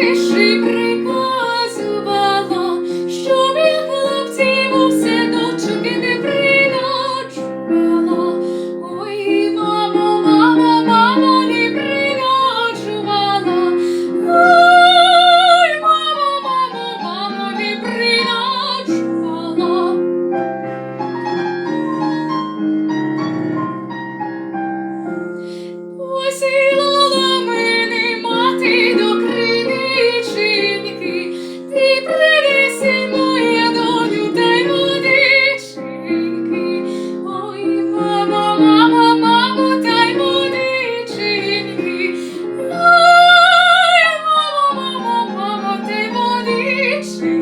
Пиши Thanks, me